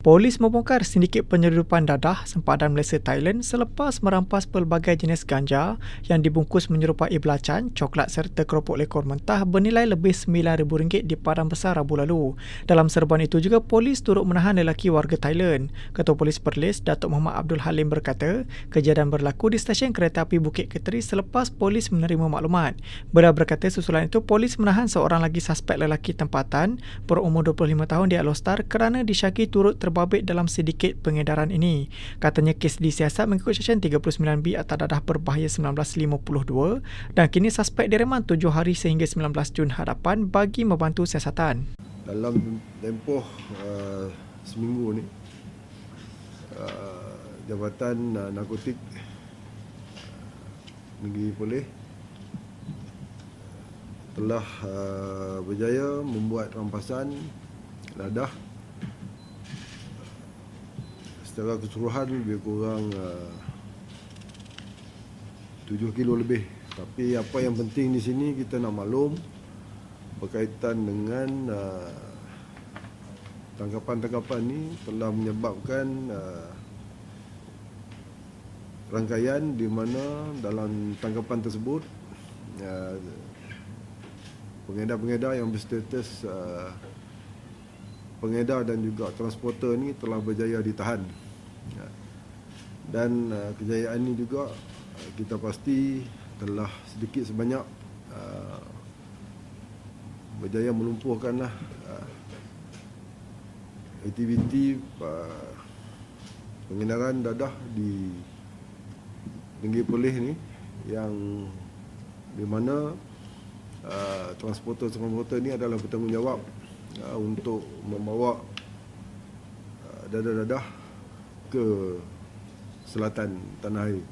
Polis membongkar sindiket penyeludupan dadah sempadan Malaysia Thailand selepas merampas pelbagai jenis ganja yang dibungkus menyerupai belacan, coklat serta keropok lekor mentah bernilai lebih RM9,000 di Padang Besar Rabu lalu. Dalam serbuan itu juga, polis turut menahan lelaki warga Thailand. Ketua Polis Perlis, Datuk Muhammad Abdul Halim berkata, kejadian berlaku di stesen kereta api Bukit Keteri selepas polis menerima maklumat. Beliau berkata susulan itu, polis menahan seorang lagi suspek lelaki tempatan berumur 25 tahun di Alostar kerana disyaki turut ter terbabit dalam sedikit pengedaran ini. Katanya kes disiasat mengikut Seksyen 39B Atas Dadah Berbahaya 1952 dan kini suspek direman 7 hari sehingga 19 Jun hadapan bagi membantu siasatan. Dalam tempoh uh, seminggu ni, uh, Jabatan uh, Narkotik uh, Negeri Polis telah uh, berjaya membuat rampasan dadah secara keseluruhan lebih kurang uh, 7 kilo lebih. Tapi apa yang penting di sini kita nak maklum berkaitan dengan uh, tangkapan-tangkapan ni telah menyebabkan uh, rangkaian di mana dalam tangkapan tersebut uh, pengedar-pengedar yang berstatus uh, pengedar dan juga transporter ni telah berjaya ditahan. Ya. Dan uh, kejayaan ini juga uh, kita pasti telah sedikit sebanyak uh, berjaya melumpuhkanlah uh, aktiviti pengedaran dadah di Negeri Perlis ni yang di mana uh, transporter-transporter ni adalah bertanggungjawab uh, untuk membawa uh, dadah-dadah ke selatan tanah air.